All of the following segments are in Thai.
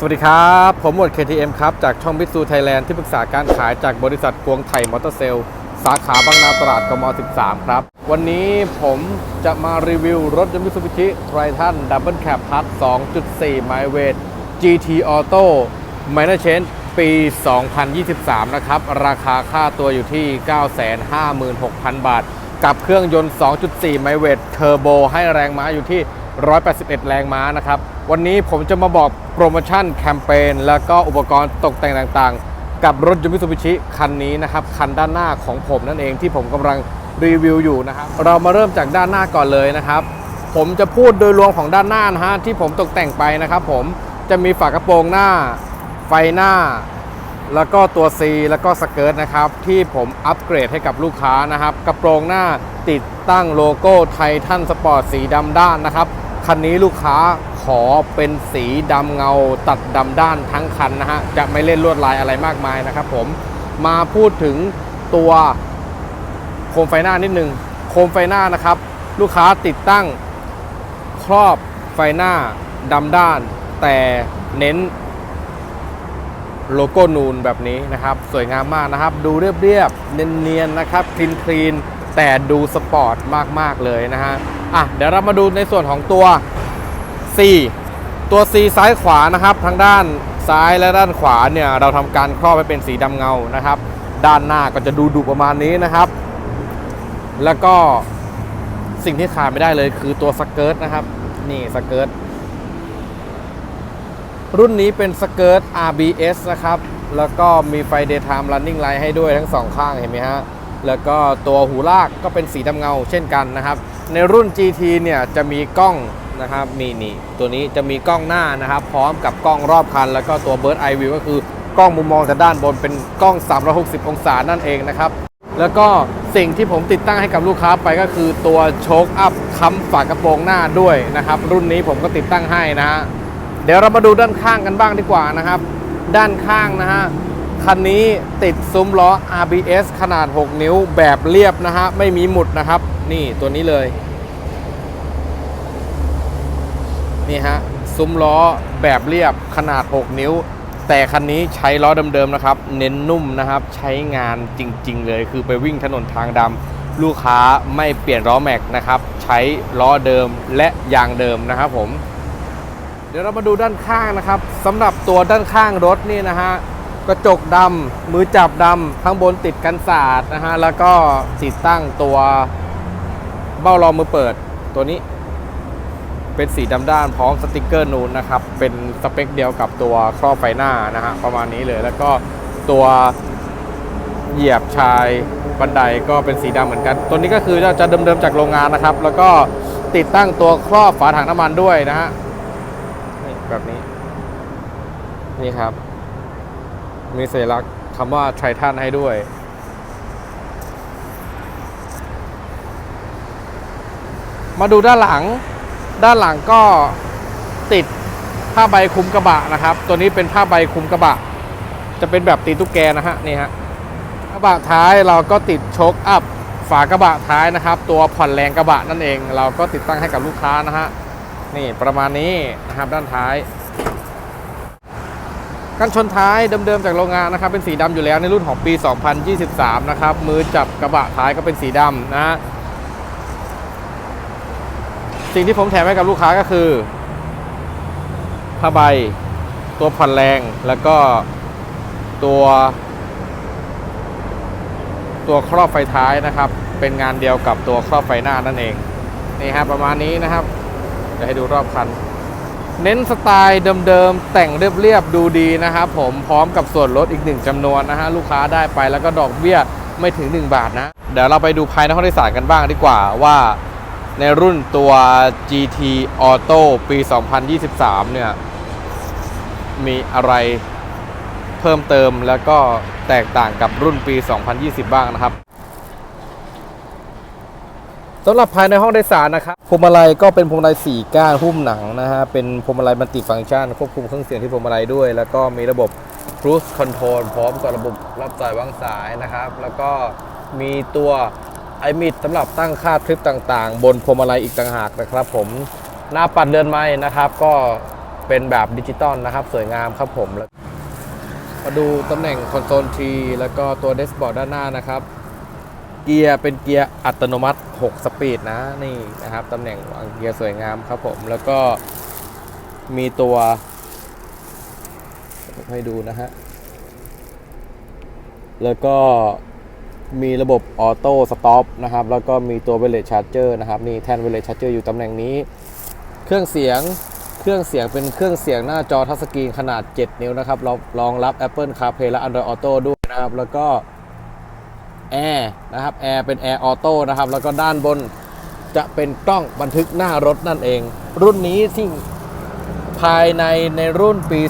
สวัสดีครับ ผมหมวด KTM ครับ จากช่องบิสูไทยแลนด์ที่ปรึกษาการขายจากบริษัทกวงไทยมอเตอร์เซลสาขาบางนาตราดกม 13 ครับ วันนี้ผมจะมารีวิวรถยนต์มิซูบิชิไททันดับเบิลแคปพัท2.4 ไมล์เวท GT Auto Minor Change ปี 2023 นะครับ ราคาค่าตัวอยู่ที่ 956,000 บาท กับเครื่องยนต์ 2.4 ไมล์เวทเทอร์โบให้แรงม้าอยู่ที่ 181 แรงม้านะครับ วันนี้ผมจะมาบอกโปรโมชั่นแคมเปญแล้วก็อุปกรณ์ตกแต่งต่างๆ กับรถยนต์มิตซูบิชิคันนี้นะครับ คันด้านหน้าของผมนั่นเองที่ผมกำลังรีวิวอยู่นะครับ เรามาเริ่มจากด้านหน้าก่อนเลยนะครับ ผมจะพูดโดยรวมของด้านหน้านะฮะที่ผมตกแต่งไปนะครับ ผมจะมีฝากระโปรงหน้า ไฟหน้า แล้วก็ตัว C แล้วก็สเกิร์ตนะครับที่ผมอัปเกรดให้กับลูกค้านะครับ กระโปรงหน้าติดตั้งโลโก้ไททันสปอร์ตสีดำด้านนะครับ คันนี้ลูกค้าขอเป็นสีดำเงาตัดดำด้านทั้งคันนะฮะ จะไม่เล่นลวดลายอะไรมากมายนะครับผม มาพูดถึงตัวโคมไฟหน้านิดนึง โคมไฟหน้านะครับ ลูกค้าติดตั้งครอบไฟหน้าดำด้าน แต่เน้นโลโก้นูนแบบนี้นะครับ สวยงามมากนะครับ ดูเรียบๆเนียนๆนะครับคลีนคลีนๆแต่ดูสปอร์ตมากๆเลยนะฮะ อะเดี๋ยวเรามาดูในส่วนของตัว C ตัว C ซ้ายขวานะครับทางด้านซ้ายและด้านขวาเนี่ยเราทำการครอบให้เป็นสีดำเงานะครับ ด้านหน้าก็จะดูดุประมาณนี้นะครับ แล้วก็สิ่งที่ขาดไม่ได้เลยคือตัวสเกิร์ตนะครับ นี่สเกิร์ตรุ่นนี้เป็นสเกิร์ต RBS นะครับ แล้วก็มีไฟ Daytime Running Light ให้ด้วยทั้งสองข้างเห็นไหมฮะ แล้วก็ตัวหูลากก็เป็นสีดำเงาเช่นกันนะครับ ในรุ่น GT เนี่ยจะมีกล้องนะครับมีนี่ตัวนี้จะมีกล้องหน้านะครับ พร้อมกับกล้องรอบคัน แล้วก็ตัว Bird Eye View ก็คือกล้องมุมมองจากด้านบนเป็นกล้อง 360 องศานั่นเองนะครับ แล้วก็สิ่งที่ผมติดตั้งให้กับลูกค้าไปก็คือตัวโชคอัพค้ำฝากระโปรงหน้าด้วยนะครับ รุ่นนี้ผมก็ติดตั้งให้นะฮะเดี๋ยวเรามาดูด้านข้างกันบ้างดีกว่านะครับ ด้านข้างนะฮะ คันนี้ติดซุ้มล้อ RBS ขนาด 6 นิ้วแบบเรียบนะฮะ ไม่มีหมุดนะครับ นี่ตัวนี้เลย นี่ฮะ ซุ้มล้อแบบเรียบขนาด 6 นิ้ว แต่คันนี้ใช้ล้อเดิมๆนะครับ เน้นนุ่มนะครับ ใช้งานจริง ๆ เลย คือไปวิ่งถนนทางดำลูกค้าไม่เปลี่ยนล้อแม็กนะครับ ใช้ล้อเดิมและยางเดิมนะครับผม เดี๋ยวเรามาดูด้านข้างนะครับสำหรับตัวด้านข้างรถนี่นะฮะ กระจกดำมือจับดำข้างบนติดกันสาดนะฮะ แล้วก็ติดตั้งตัวเบ้ารองมือเปิดตัวนี้ เป็นสีดำด้านพร้อมสติกเกอร์นูนนะครับ เป็นสเปคเดียวกับตัวครอบไฟหน้านะฮะ ประมาณนี้เลยแล้วก็ตัวเหยียบชายบันไดก็เป็นสีดำเหมือนกัน ตัวนี้ก็คือจะเดิมๆจากโรงงานนะครับ แล้วก็ติดตั้งตัวครอบฝาถังน้ำมันด้วยนะฮะแบบนี้นี่ครับ มีสัญลักษณ์คำว่าไททันให้ด้วย มาดูด้านหลัง ด้านหลังก็ติดผ้าใบคลุมกระบะนะครับ ตัวนี้เป็นผ้าใบคลุมกระบะ จะเป็นแบบตีตุ๊กแกนะฮะนี่ฮะกระบะท้ายเราก็ติดโชคอัพฝากระบะท้ายนะครับ ตัวผ่อนแรงกระบะนั่นเอง เราก็ติดตั้งให้กับลูกค้านะฮะนี่ประมาณนี้นะครับด้านท้าย กันชนท้ายเดิมๆจากโรงงานนะครับเป็นสีดำอยู่แล้วในรุ่นของปี 2023 นะครับมือจับกระบะท้ายก็เป็นสีดำนะฮะสิ่งที่ผมแถมให้กับลูกค้าก็คือผ้าใบตัวผ่อนแรงแล้วก็ตัว ตัวครอบไฟท้ายนะครับ เป็นงานเดียวกับตัวครอบไฟหน้านั่นเองนี่ครับประมาณนี้นะครับจะให้ดูรอบคัน เน้นสไตล์เดิมๆ แต่งเรียบๆ ดูดีนะครับผมพร้อมกับส่วนลดอีกหนึ่งจำนวนนะฮะลูกค้าได้ไปแล้วก็ดอกเบี้ยไม่ถึง 1 บาทนะ เดี๋ยวเราไปดูภายในห้องโดยสารกันบ้างดีกว่าว่าในรุ่นตัว GT Auto ปี 2023 เนี่ย มีอะไรเพิ่มเติมแล้วก็แตกต่างกับรุ่นปี 2020 บ้างนะครับ สำหรับภายในห้องโดยสารนะครับพวงมาลัยก็เป็นพวงมาลัย4ก้านหุ้มหนังนะฮะเป็นพวงมาลัยมัลติฟังก์ชันควบคุมเครื่องเสียงที่พวงมาลัยด้วย แล้วก็มีระบบ cruise control พร้อมกับระบบรับสายวางสายนะครับ แล้วก็มีตัวไอมิดสำหรับตั้งค่าทริปต่างๆ บนพวงมาลัยอีกต่างหากนะครับ ผมหน้าปัดเดือนไม้นะครับ ก็เป็นแบบดิจิตอลนะครับ สวยงามครับผมมาดูตำแหน่งคอนโซลทีแล้วก็ตัวเดสบอร์ดด้านหน้านะครับ เกียร์เป็นเกียร์อัตโนมัติ 6 สปีดนะนี่นะครับตำแหน่งวางเกียร์สวยงามครับผม แล้วก็มีตัว ให้ดูนะฮะ แล้วก็มีระบบออโต้สต็อปนะครับ แล้วก็มีตัวเวเล c ชาร์เจอร์นะครับ นี่แท่นเวเล c ชาร์เจอร์อยู่ตำแหน่งนี้ เครื่องเสียงเครื่องเสียงเป็นเครื่องเสียงหน้าจอทัชสกรีนขนาด 7 นิ้วนะครับรองรองรับ Apple CarPlay และ Android Auto ด้วยนะครับ แล้วก็ แอร์นะครับแอร์เป็นแอร์ออโต้นะครับแล้วก็ด้านบนจะเป็นกล้องบันทึกหน้ารถนั่นเอง รุ่นนี้ที่ภายในในรุ่นปี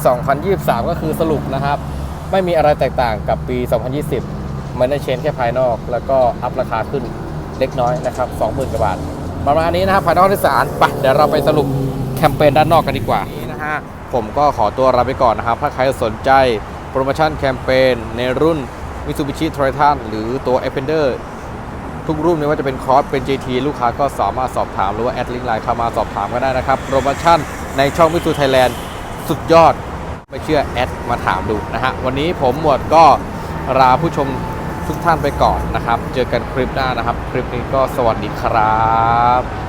2023 ก็คือสรุปนะครับ ไม่มีอะไรแตกต่างกับปี 2020 มันได้เชนแค่ภายนอก แล้วก็อัพราคาขึ้นเล็กน้อยนะครับ 20,000กว่าบาท ประมาณนี้นะครับภายนอกที่สารไปเดี๋ยวเราไปสรุปแคมเปญด้านนอกกันดีกว่านี้นะฮะผมก็ขอตัวลาไปก่อนนะครับ ถ้าใครสนใจโปรโมชั่นแคมเปญในรุ่น Mitsubishi Triton หรือตัว a p p e n d e r ทุกรุ่นไม่ว่าจะเป็นคอร์สเป็น GT ลูกค้าก็สามารถสอบถาม หรือว่าแอดลิงก์ไลน์เข้ามาสอบถามก็ได้นะครับโปรโมชั่นในช่องมิสูไทยแลนด์สุดยอด ไม่เชื่อแอดมาถามดูนะฮะ วันนี้ผมหมวดก็ลาผู้ชมทุกท่านไปก่อนนะครับ เจอกันคลิปหน้านะครับ คลิปนี้ก็สวัสดีครับ